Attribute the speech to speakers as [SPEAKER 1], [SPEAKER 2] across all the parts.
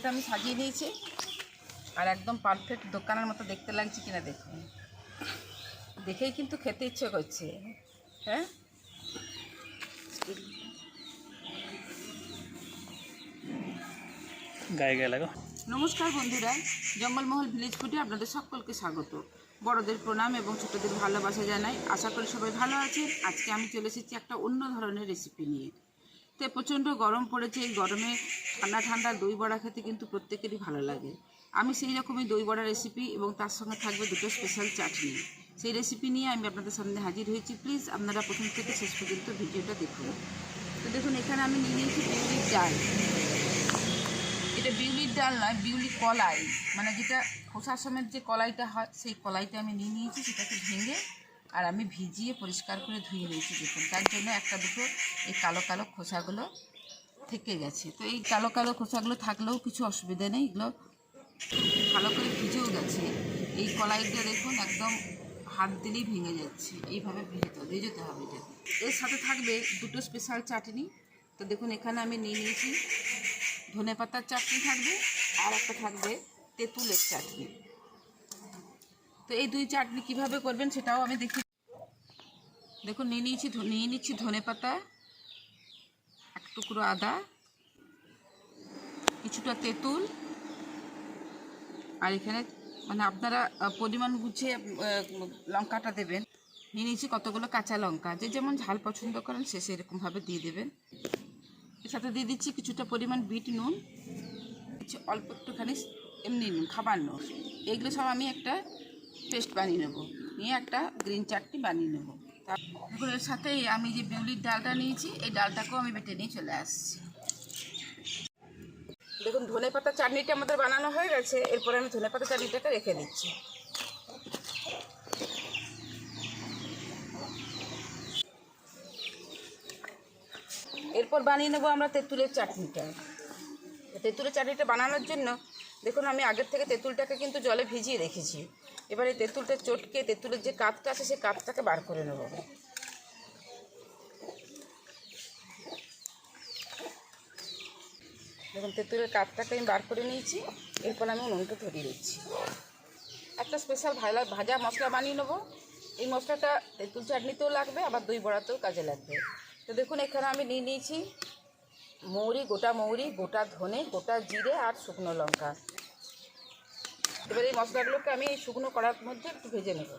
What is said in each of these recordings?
[SPEAKER 1] Plate আমি সাজিয়ে নিয়েছি। আর একদম পারফেক্ট দোকানের মতো দেখতে লাগছে কিনা দেখুন। দেখেই কিন্তু খেতে ইচ্ছে করছে। হ্যাঁ?
[SPEAKER 2] গায়ে গায়ে লাগো।
[SPEAKER 1] নমস্কার বন্ধুরা জঙ্গলমহল ভিলেজ ফুডে আপনাদের সকলকে স্বাগত। বড়দের প্রণাম এবং ছোটদের ভালোবাসা জানাই। আশা করি সবাই ভালো আছেন। আজকে আমি চলে এসেছি একটা অন্য ধরনের রেসিপি নিয়ে। তো প্রচণ্ড গরম পড়েছে। এই গরমে ঠান্ডা ঠান্ডা দই বড়া খেতে কিন্তু প্রত্যেকেরই ভালো লাগে। আমি সেই রকমই দই বড়া রেসিপি এবং তার সঙ্গে থাকবে দুটো স্পেশাল চাটনি। সেই রেসিপি নিয়ে আমি আপনাদের সামনে হাজির হয়েছি। প্লিজ আপনারা প্রথম থেকে শেষ পর্যন্ত ভিডিওটা দেখুন। তো দেখুন, এখানে আমি নিয়ে নিয়েছি বিউলির ডাল। এটা বিউলির ডাল নয়, বিউলি কলাই। মানে যেটা খোসার সমেত যে কলাইটা হয়, সেই কলাইটা আমি নিয়ে নিয়েছি, সেটাকে ভেঙে আর আমি ভিজিয়ে পরিষ্কার করে ধুয়ে নিয়েছি, দেখুন। তার জন্য একটা দুটো এই কালো কালো খোসাগুলো থেকে গেছে। তো এই কালো কালো খোসাগুলো থাকলেও কিছু অসুবিধা নেই, এগুলো ভালো করে ভিজেও গেছে। এই কলাইটা দেখুন, একদম হাত দিলেই ভেঙে যাচ্ছে। এইভাবে ভিজতে ভিজতে হবে এটা। এর সাথে থাকবে দুটো স্পেশাল চাটনি। তো দেখুন, এখানে আমি নিয়ে নিয়েছি ধনে পাতার চাটনি থাকবে আর একটা থাকবে তেঁতুলের চাটনি। তো এই দুই চাটনি কীভাবে করবেন সেটাও আমি দেখি দেখুন, নিয়ে নিয়েছি নিয়ে নিচ্ছি ধনে পাতা, এক টুকরো আদা, কিছুটা তেঁতুল, আর এখানে মানে আপনারা পরিমাণ বুঝে লঙ্কাটা দেবেন। নিয়ে নিয়েছি কতগুলো কাঁচা লঙ্কা, যে যেমন ঝাল পছন্দ করেন সে সেরকমভাবে দিয়ে দেবেন। এর সাথে দিয়ে দিচ্ছি কিছুটা পরিমাণ বিট নুন, কিছু অল্প একটুখানি এমনি নুন, খাবার নুন। এগুলো সব আমি একটা পেস্ট বানিয়ে নেব। নিয়ে একটা গ্রিন চাটনি বানিয়ে নেব। তার- দেখুন এর সাথে আমি যে বিউলির ডালটা নিয়েছি, এই ডালটাকেও আমি বেটে নিয়ে চলে আসছি। দেখুন, ধনে পাতা চাটনিটা আমাদের বানানো হয়ে গেছে। এরপরে আমি ধনে পাতা চাটনিটাকে রেখে দিচ্ছি। এরপর বানিয়ে নেব আমরা তেঁতুলের চাটনিটা। তেঁতুলের চাটনিটা বানানোর জন্য, দেখুন, আমি আগের থেকে তেঁতুলটাকে কিন্তু জলে ভিজিয়ে রেখেছি। এবারে তেঁতুলটা চটকে, তেঁতুলের যে কাপটা আছে সেই কাপটাকে বার করে নেব। দেখুন, তেঁতুলের কাপটাকে আমি বার করে নিয়েছি। এরপর আমি উনুনটা ধরিয়ে দিচ্ছি একটা স্পেশাল ভাজা ভাজা মশলা বানিয়ে নেব। এই মশলাটা তেঁতুল চাটনিতেও লাগবে, আবার দই বড়াতেও কাজে লাগবে। তো দেখুন, এখানে আমি নিয়ে নিয়েছি মৌরি, গোটা মৌরি, গোটা ধনে, গোটা জিরে আর শুকনো লঙ্কা। এবার এই মশলাগুলোকে আমি এই শুকনো কড়ার মধ্যে একটু ভেজে নেব।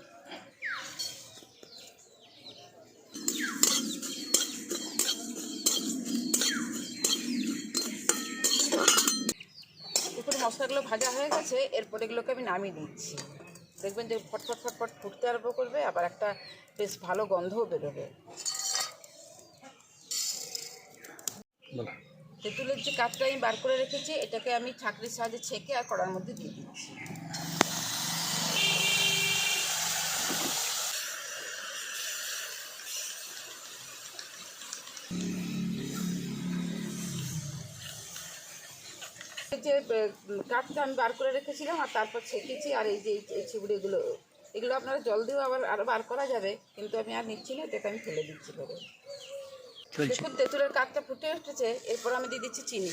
[SPEAKER 1] মশলাগুলো ভাজা হয়ে গেছে এরপর এগুলোকে আমি নামিয়ে দিচ্ছি দেখবেন যে ফটফট ফটফট ফুটতে আরম্ভ করবে আবার একটা বেশ ভালো গন্ধও বেরোবে। তেঁতুলের যে কাপটা আমি বার করে রেখেছি এটাকে আমি ছাঁকরির সাহায্যে ছেঁকে আর কড়ার মধ্যে দিয়ে দিচ্ছি। যে কাপটা আমি বার করে রেখেছিলাম আর তারপর ছেঁকেছি আর এই যে এই- এই ছিবড়িগুলো এগুলো আপনারা জল দিয়েও আবার আরও বার করা যাবে কিন্তু আমি আর নিচ্ছি না এটাকে আমি ফেলে দিচ্ছি করে দেখুন তেঁতুলের কাঠটা ফুটে উঠেছে এরপর আমি দিয়ে দিচ্ছি চিনি।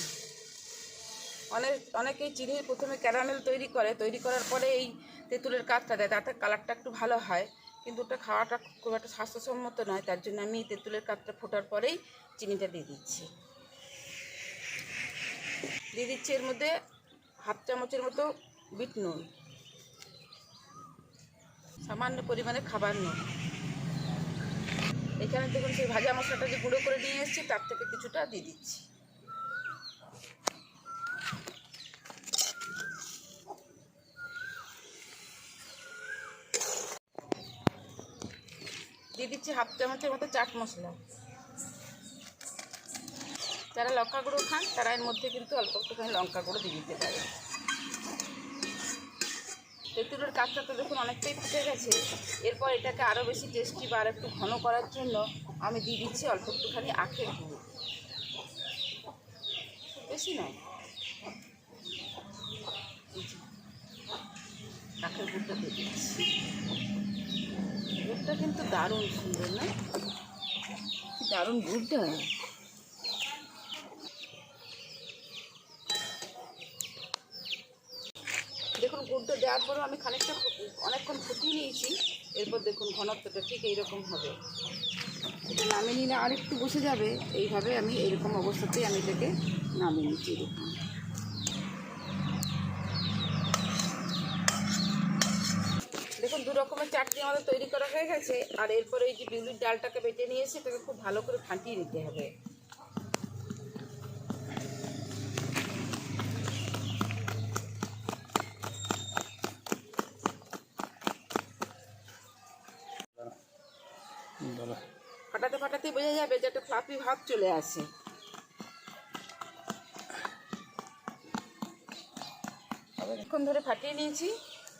[SPEAKER 1] অনেক অনেকেই চিনির প্রথমে ক্যারামেল তৈরি করে তৈরি করার পরে এই তেঁতুলের কাঠটা দেয় তাতে কালারটা একটু ভালো হয় কিন্তু ওটা খাওয়াটা খুব একটা স্বাস্থ্যসম্মত নয় তার জন্য আমি তেঁতুলের কাঠটা ফোটার পরেই চিনিটা দিয়ে দিচ্ছি। দিয়ে দিচ্ছি এর মধ্যে হাফ চামচের মতো বিট নুন। সামান্য পরিমাণে খাবার নুন। এখানে দেখুন সেই ভাজা মশলাটা যে গুঁড়ো করে নিয়ে এসেছি, তার থেকে কিছুটা দিয়ে দিচ্ছি। দিয়ে দিচ্ছি হাফ চামচের মতো চাট মশলা। যারা লঙ্কা গুঁড়ো খান, তারা এর মধ্যে কিন্তু অল্প একটুখানি লঙ্কা গুঁড়ো দিয়ে দিতে পারে তেঁতুলের কাজটা তো দেখুন অনেকটাই ফুটে গেছে। এরপর এটাকে আরও বেশি টেস্টি বা আর একটু ঘন করার জন্য আমি দিয়ে দিচ্ছি অল্প একটুখানি আখের গুঁড়ো। বেশি নয়। আখের গুঁড়োটা দিয়ে দিচ্ছি। গুড়টা কিন্তু দারুণ সুন্দর, না? দারুণ গুড়টা গুড়টা দেওয়ার পরেও আমি খানিকটা অনেকক্ষণ ফুটিয়ে নিয়েছি। এরপর দেখুন ঘনত্বটা ঠিক এইরকম হবে। এটা নামিয়ে নিলে আর একটু বসে যাবে। এইভাবে আমি এইরকম অবস্থাতেই আমি এটাকে নামিয়ে নিচ্ছি এরকম দেখুন, দু রকমের চাটনি আমাদের তৈরি করা হয়ে গেছে। আর এরপরে এই যে বিউলির ডালটাকে বেটে নিয়েছি এটাকে খুব ভালো করে ফাটিয়ে নিতে হবে। বোঝা যাবে যে একটা ফ্লাপি ভাব চলে আসে। অনেকক্ষণ ধরে ফাটিয়ে নিয়েছি,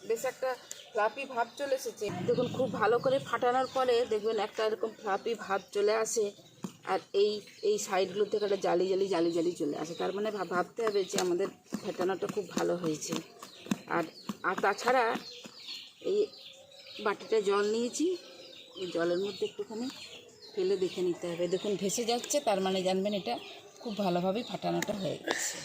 [SPEAKER 1] বেশ একটা ফ্লাপি ভাব চলে এসেছে। দেখুন, খুব ভালো করে ফাটানোর পরে দেখবেন একটা এরকম ফ্লাপি ভাব চলে আসে, আর এই এই সাইডগুলো থেকে একটা জালি জালি জালি জালি চলে আসে। তার মানে ভাব- ভাবতে হবে যে আমাদের ফেটানোটা খুব ভালো হয়েছে। আর আর তাছাড়া এই বাটিটা জল নিয়েছি, এই জলের মধ্যে একটুখানি ফেলে দেখে নিতে হবে। দেখুন, ভেসে যাচ্ছে, তার মানে জানবেন এটা খুব ভালোভাবে ফাটানোটা হয়ে গেছে।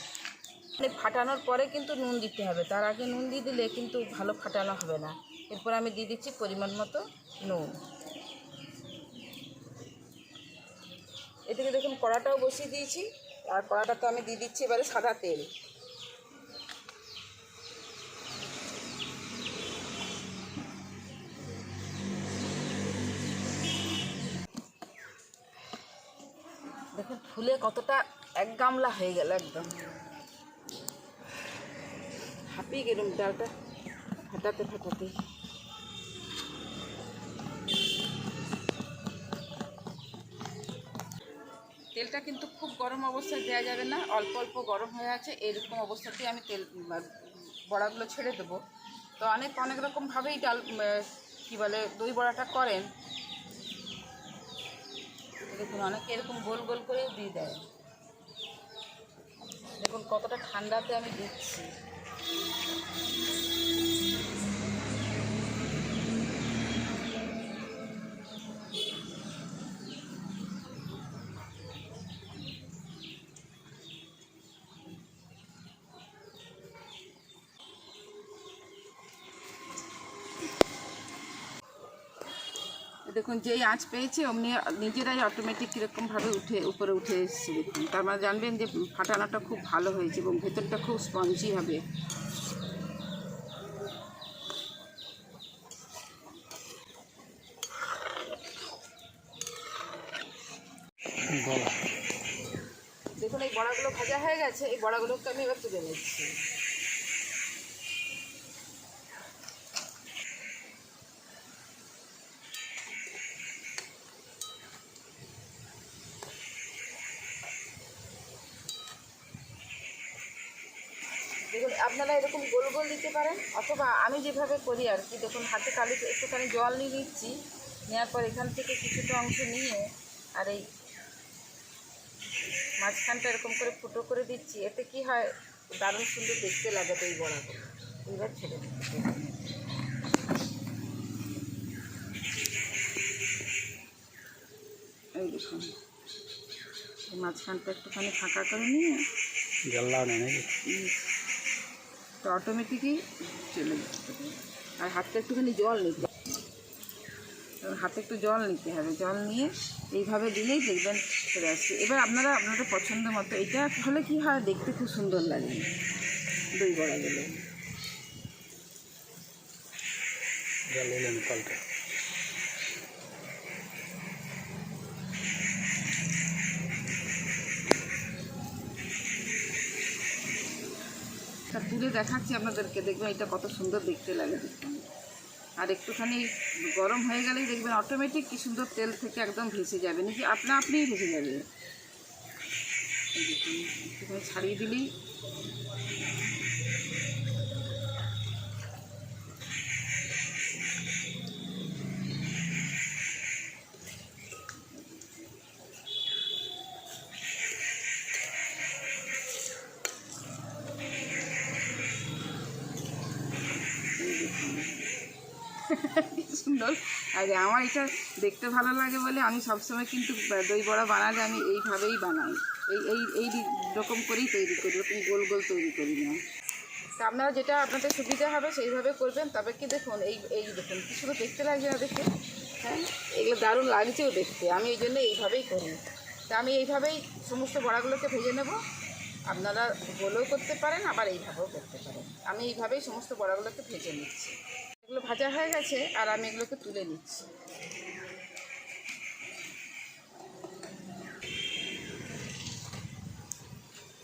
[SPEAKER 1] মানে ফাটানোর পরে কিন্তু নুন দিতে হবে। তার আগে নুন দিয়ে দিলে কিন্তু ভালো ফাটানো হবে না। এরপর আমি দিয়ে দিচ্ছি পরিমাণ মতো নুন। এদিকে দেখুন, কড়াটাও বসিয়ে দিয়েছি। আর কড়াটা তো আমি দিয়ে দিচ্ছি এবারে সাদা তেল। কতটা এক গামলা হয়ে গেল একদম। হাঁপিয়ে গেলুম ডালটা। ফাটাতে ফাটাতে। তেলটা কিন্তু খুব গরম অবস্থায় দেওয়া যাবে না, অল্প অল্প গরম হয়ে আছে, এরকম অবস্থাতেই আমি তেল বড়াগুলো ছেড়ে দেবো। তো অনেক অনেক রকমভাবেই ডাল কী বলে, দই বড়াটা করেন। দেখুন অনেকে এরকম গোল গোল করেও দিয়ে দেয়। দেখুন কতটা ঠান্ডাতে আমি দিচ্ছি। দেখুন যেই আঁচ পেয়েছে অমনি নিজেরাই অটোমেটিক কীরকমভাবে উঠে উপরে উঠে এসেছে দেখুন। তার মানে জানবেন যে ফাটানোটা খুব ভালো হয়েছে এবং ভেতরটা খুব স্পঞ্জি হবে। দেখুন এই বড়াগুলো ভাজা হয়ে গেছে এই বড়াগুলোকে আমি এবার তুলে নিচ্ছি দেখুন আপনারা এরকম গোল গোল দিতে পারেন? অথবা আমি যেভাবে করি আর কি দেখুন হাতে কালি একটুখানি জল নিয়ে নিচ্ছি নেওয়ার পর এখান থেকে কিছুটা অংশ নিয়ে আর এই মাঝখানটা এরকম করে ফুটো করে দিচ্ছি এতে কি হয় দারুণ সুন্দর দেখতে লাগে তো এই বড়াগুলো এবার ছেড়ে এই দেখুন মাঝখানটা একটুখানি ফাঁকা করে নিয়ে
[SPEAKER 2] জল লাও নেই নাকি
[SPEAKER 1] তো অটোমেটিকই চলে আর হাতটা একটুখানি জল নিতে হাতে একটু জল নিতে হবে। জল নিয়ে এইভাবে দিলেই দেখবেন চলে আসছে। এবার আপনারা আপনাদের পছন্দ মতো এটা হলে কি হয়, দেখতে খুব সুন্দর লাগে। দই বড়া গেলে
[SPEAKER 2] জল
[SPEAKER 1] তুলে দেখাচ্ছি আপনাদেরকে। দেখবেন এটা কত সুন্দর দেখতে লাগে আর একটুখানি গরম হয়ে গেলেই দেখবেন অটোমেটিক কি সুন্দর তেল থেকে একদম ভেসে যাবে। নাকি আপনা আপনিই ভেসে যাবে একটুখানি ছাড়িয়ে দিলেই আর আমার এটা দেখতে ভালো লাগে বলে আমি সবসময় কিন্তু দই বড়া বানালে আমি এইভাবেই বানাই। এই এই এই রকম করেই তৈরি করি এরকম গোল গোল তৈরি করি না। তা আপনারা যেটা আপনাদের সুবিধা হবে সেইভাবে করবেন, তবে কি দেখুন, এই এই দেখুন, কি শুধু দেখতে লাগছে না দেখে হ্যাঁ এগুলো দারুণ লাগছেও দেখতে, আমি এই জন্য এইভাবেই করি। তা আমি এইভাবেই সমস্ত বড়াগুলোকে ভেজে নেব। আপনারা গোলও করতে পারেন, আবার এইভাবেও করতে পারেন। আমি এইভাবেই সমস্ত বড়াগুলোকে ভেজে নিচ্ছি। এগুলো ভাজা হয়ে গেছে, আর আমি এগুলোকে তুলে নিচ্ছি।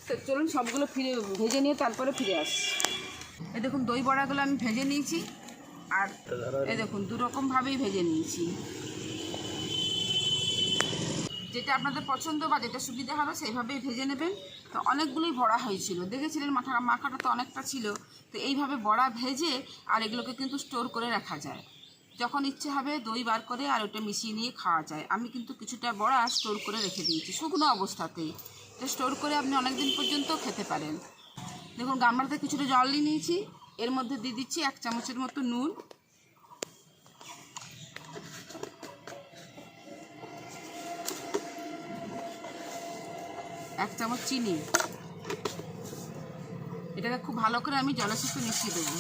[SPEAKER 1] তো চলুন সবগুলো ফিরে, ভেজে নিয়ে তারপরে ফিরে আসি। এ দেখুন, দই বড়াগুলো আমি ভেজে নিয়েছি, আর এ দেখুন, দুরকমভাবেই ভেজে নিয়েছি। যেটা আপনাদের পছন্দ বা যেটা সুবিধা হবে সেইভাবেই ভেজে নেবেন। তো অনেকগুলোই বড়া হয়েছিল। দেখেছিলেন মাথা, মাখাটা তো অনেকটা ছিল। তো এইভাবে বড়া ভেজে আর এগুলোকে কিন্তু স্টোর করে রাখা যায়। যখন ইচ্ছে হবে দই বার করে আর ওটা মিশিয়ে নিয়ে খাওয়া যায়। আমি কিন্তু কিছুটা বড়া স্টোর করে রেখে দিয়েছি, শুকনো অবস্থাতেই। তো স্টোর করে আপনি অনেক দিন পর্যন্ত খেতে পারেন। দেখুন, গামলাতে কিছুটা জল নিয়ে নিয়েছি। এর মধ্যে দিয়ে দিচ্ছি এক চামচের মতো নুন। এক চামচ চিনি। এটাকে খুব ভালো করে আমি জলের সাথে মিশিয়ে দেবো।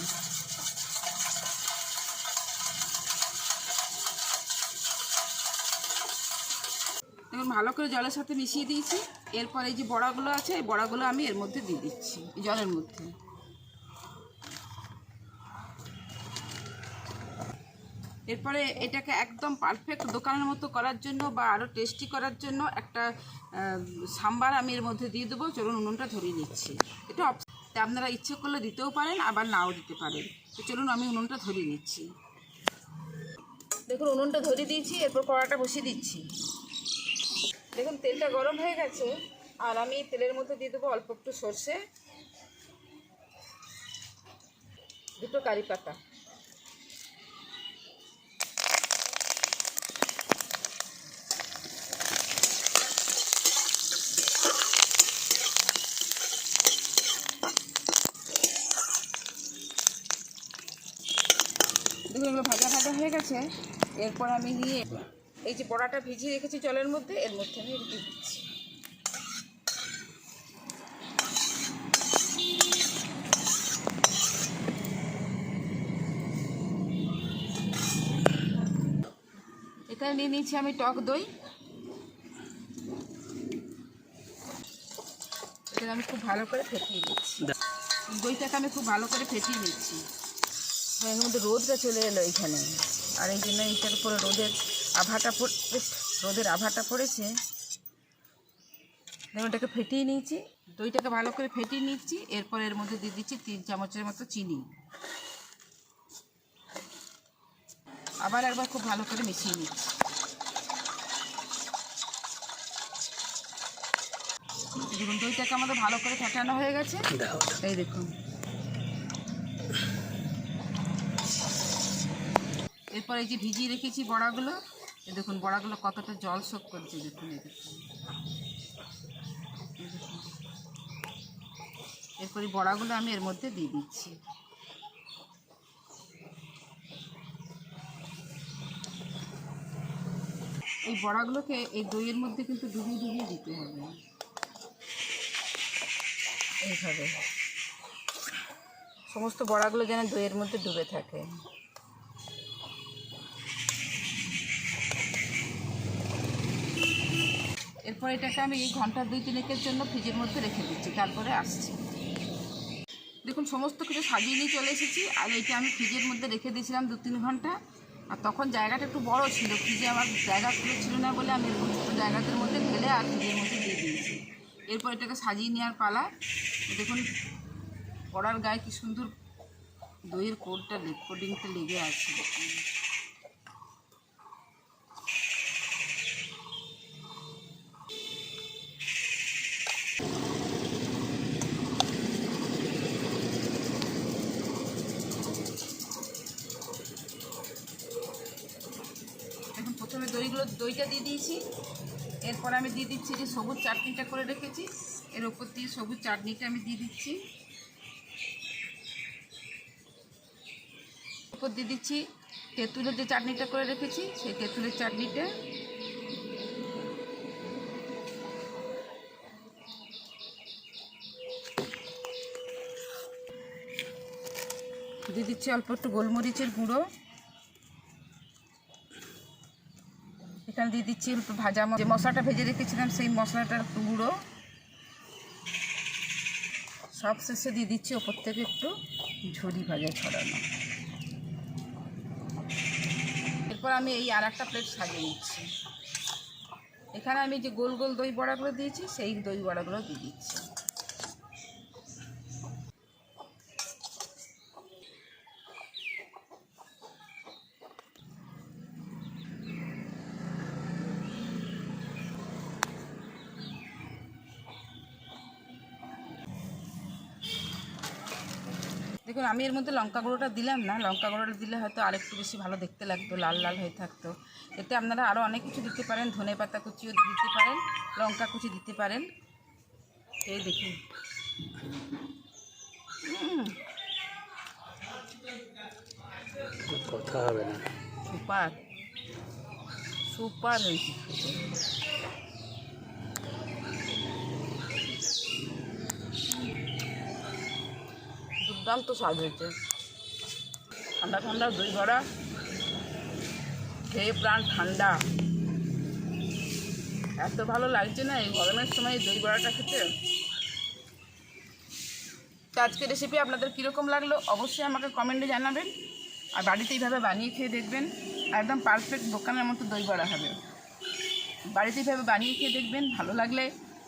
[SPEAKER 1] দেখুন, ভালো করে জলের সাথে মিশিয়ে দিয়েছি। এরপর এই যে বড়াগুলো আছে, এই বড়াগুলো আমি এর মধ্যে দিয়ে দিচ্ছি জলের মধ্যে। এরপরে এটাকে একদম পারফেক্ট দোকানের মতো করার জন্য বা আরও টেস্টি করার জন্য একটা সাম্বার আমি এর মধ্যে দিয়ে দেবো। চলুন উনুনটা ধরিয়ে নিচ্ছি। এটা আপনারা ইচ্ছে করলে দিতেও পারেন, আবার নাও দিতে পারেন। তো চলুন আমি উনুনটা ধরিয়ে নিচ্ছি। দেখুন, উনুনটা ধরিয়ে দিয়েছি, এরপর কড়াটা বসিয়ে দিচ্ছি। দেখুন, তেলটা গরম হয়ে গেছে, আর আমি তেলের মধ্যে দিয়ে দেবো অল্প একটু সর্ষে, দুটো কারি পাতা দেখুন এগুলো ভাজা গেছে এরপর আমি নিয়ে এই যে বড়াটা ভিজিয়ে রেখেছি জলের মধ্যে, এর মধ্যে আমি দিয়ে দিচ্ছি। এখানে নিয়ে নিয়েছি আমি টক দই। এখানে আমি খুব ভালো করে ফেটিয়ে নিচ্ছি। দইটাকে আমি খুব ভালো করে ফেটিয়ে নিচ্ছি। এর মধ্যে রোদটা চলে এলো এখানে। আর এই জন্য এইটার উপরে রোদের আভাটা পড়ে রোদের আভাটা পড়েছে। দেখুন এটাকে ফেটিয়ে নিয়েছি। দইটাকে ভালো করে ফেটিয়ে নিচ্ছি। এরপর এর মধ্যে দিয়ে দিচ্ছি তিন চামচের মতো চিনি। আবার একবার খুব ভালো করে মিশিয়ে নিচ্ছি। দেখুন দইটাকে আমাদের ভালো করে ফেটানো হয়ে গেছে। এই দেখুন। এরপর এই যে ভিজিয়ে রেখেছি বড়াগুলো এই দেখুন বড়াগুলো কতটা জল শোক করছে দেখুন। এই দেখুন। এরপর বড়াগুলো আমি এর মধ্যে দিয়ে দিচ্ছি। এই বড়াগুলোকে এই দইয়ের মধ্যে কিন্তু ডুবিয়ে ডুবিয়ে দিতে হবে। এইভাবে। সমস্ত বড়াগুলো যেন দইয়ের মধ্যে ডুবে থাকে। এরপর এটাকে আমি এই ঘণ্টা দুই তিনেকের জন্য ফ্রিজের মধ্যে রেখে দিচ্ছি, তারপরে আসছি। দেখুন, সমস্ত কিছু সাজিয়ে নিয়ে চলে এসেছি, আর এইটা আমি ফ্রিজের মধ্যে রেখে দিয়েছিলাম দু তিন ঘণ্টা। আর তখন জায়গাটা একটু বড় ছিল, ফ্রিজে আমার জায়গা ছিল না বলে আমি এরকম ছোটো জায়গাটার মধ্যে ঢেলে আর ফ্রিজের মধ্যে দিয়ে দিয়েছি। এরপর এটাকে সাজিয়ে নেওয়ার পালা। দেখুন, পড়ার গায়ে কি সুন্দর দইয়ের কোডটা কোডিংটা লেগে আছে এখন প্রথমে দইগুলো দিয়ে দিয়েছি। এরপর আমি দিয়ে দিচ্ছি যে সবুজ চাটনিটা করে রেখেছি। এর ওপর দিয়ে সবুজ চাটনিটা আমি দিয়ে দিচ্ছি। উপর দিয়ে দিচ্ছি তেঁতুলের যে চাটনিটা করে রেখেছি, সেই তেঁতুলের চাটনিটা। দিয়ে দিচ্ছি অল্প একটু গোলমরিচের গুঁড়ো। এখানে দিয়ে দিচ্ছি ভাজা যে মশলাটা ভেজে রেখেছিলাম, সেই মশলাটার গুঁড়ো। সব শেষে দিয়ে দিচ্ছি ওপর থেকে একটু ঝুড়ি ভাজা ছড়ানো। এরপর আমি এই আর একটা প্লেট সাজিয়ে নিচ্ছি। এখানে আমি যে গোল গোল দই বড়াগুলো দিয়েছি, সেই দই বড়াগুলো দিয়ে দিচ্ছি। আমি এর মধ্যে লঙ্কা গুঁড়োটা দিলাম না। লঙ্কা গুঁড়োটা দিলে হয়তো আরেকটু বেশি ভালো দেখতে লাগতো লাল লাল হয়ে থাকতো। এতে আপনারা আরও অনেক কিছু দিতে পারেন ধনে পাতা কুচিও দিতে পারেন লঙ্কা কুচি দিতে পারেন। এই দেখুন।
[SPEAKER 2] কথা হবে না।
[SPEAKER 1] সুপার। সুপার হয়েছে। দুর্দান্ত স্বাদ হয়েছে। ঠান্ডা ঠান্ডা, দই বড়া। খেয়ে প্রাণ ঠান্ডা। এত ভালো লাগছে না এই গরমের সময় দই বড়াটা খেতে? তো আজকের রেসিপি আপনাদের কীরকম লাগল অবশ্যই আমাকে কমেন্টে জানাবেন। আর বাড়িতে এইভাবে বানিয়ে খেয়ে দেখবেন, একদম পারফেক্ট দোকানের মতো দই বড়া হবে। বাড়িতে এইভাবে বানিয়ে খেয়ে দেখবেন, ভালো লাগলে